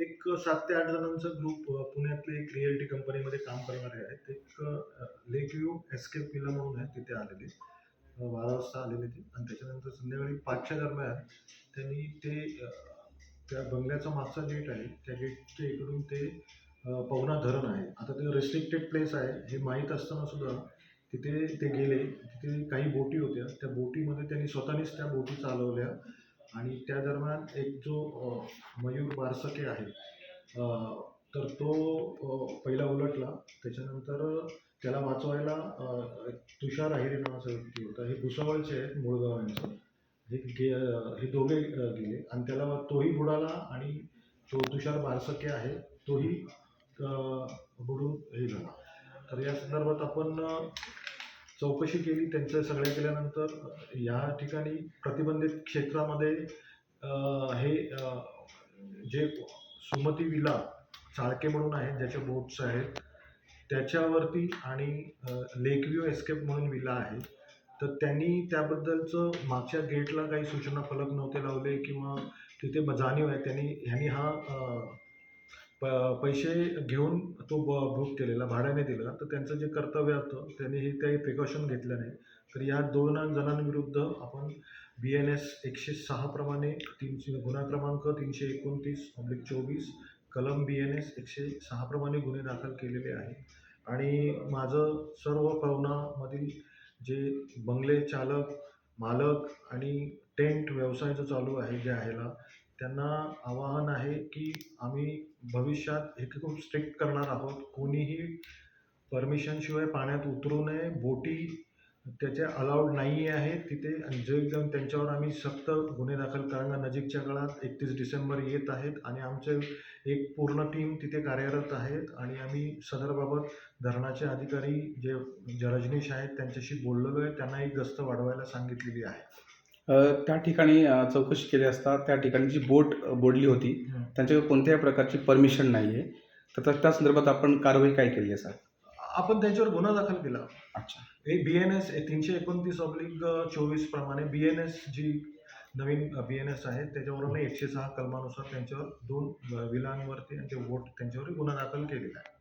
एक सात ते आठ जणांचा ग्रुप पुण्यातले एक रिअल्टी कंपनीमध्ये काम करणारे आहेत. एक लेक व्ह्यू एस्केप विला म्हणून आहे तिथे आलेले. बारा वाजता आलेले ते. आणि त्याच्यानंतर संध्याकाळी पाचच्या दरम्यान त्यांनी ते त्या बंगल्याचा मागचा गेट आहे. त्या गेटच्या इकडून ते पवना धरण आहे. आता ते रेस्ट्रिक्टेड प्लेस आहे. हे माहीत असताना सुद्धा तिथे ते गेले. तिथे काही बोटी होत्या. त्या बोटीमध्ये त्यांनी स्वतःनीच त्या बोटी चालवल्या. आणि त्या दरम्यान एक जो मयूर बारसके आहे तर तो पहिला उलटला. त्याच्यानंतर त्याला वाचवायला एक तुषार अहिरे नावाचा व्यक्ती होता. हे भुसावळचे आहेत मुळगाव यांचं. हे गे हे दोघे गेले. आणि त्याला तोही बुडाला आणि तो तुषार बारसके आहे तोही बुडून हे झाला. तर या संदर्भात आपण चौकशी केली त्यांचं सगळ्या केल्यानंतर या ठिकाणी प्रतिबंधित क्षेत्रामध्ये हे जे सुमती विला चाळके म्हणून आहेत ज्याच्या बोट्स आहेत त्याच्यावरती आणि लेकव्ह्यू एस्केप म्हणून विला आहे तर त्यांनी त्याबद्दलचं मागच्या गेटला काही सूचना फलक नव्हते लावले किंवा तिथे ब- जाणीव आहे. त्यांनी ह्यांनी हा प पैसे घेऊन तो ब बुक केलेला भाड्याने दिलेला तर त्यांचं जे कर्तव्य होतं त्यांनी हे काही प्रिकॉशन घेतलं नाही. तर या दोन जणांविरुद्ध आपण बी एन एस एकशे सहाप्रमाणे तीनशे गुन्हा क्रमांक तीनशे एकोणतीस ऑब्लिक चोवीस कलम बी एन एस एकशे सहाप्रमाणे गुन्हे दाखल केलेले आहे आणि माझं सर्व पवनामधील जे बंगले चालक मालक आणि टेंट व्यवसाय जो चालू आहे जे आहेला त्यांना आवाहन आहे की आम्ही भविष्यात हे खूप स्ट्रिक्ट करणार आहोत. कोणीही परमिशनशिवाय पाण्यात उतरू नये. बोटी त्याच्या अलाउड नाही आहे. तिथे आणि जे एकदम त्यांच्यावर आम्ही सक्त गुन्हे दाखल कारण नजीकच्या काळात एकतीस डिसेंबर येत आहेत आणि आमचे एक पूर्ण टीम तिथे कार्यरत आहेत आणि आम्ही सदरबाबत धरणाचे अधिकारी जे जरजनीश रजनीश आहेत त्यांच्याशी बोललेलो आहे. त्यांना एक गस्त वाढवायला सांगितलेली आहे. त्या ठिकाणी चौकशी केली असता त्या ठिकाणी जी बोट बोडली होती त्यांच्याकडे कोणत्याही प्रकारची परमिशन नाही आहे तर त्या- संदर्भात आपण कारवाई काय केली आहे सर? आपण त्यांच्यावर गुन्हा दाखल केला. अच्छा. हे बी एन एस तीनशे एकोणतीस ऑब्लिक चोवीस प्रमाणे बी एन एस जी नवीन बी एन एस आहे त्याच्यावरून एकशे सहा कलमानुसार त्यांच्यावर दोन विलांवरती आणि ते वोट त्यांच्यावर गुन्हा दाखल केलेला आहे.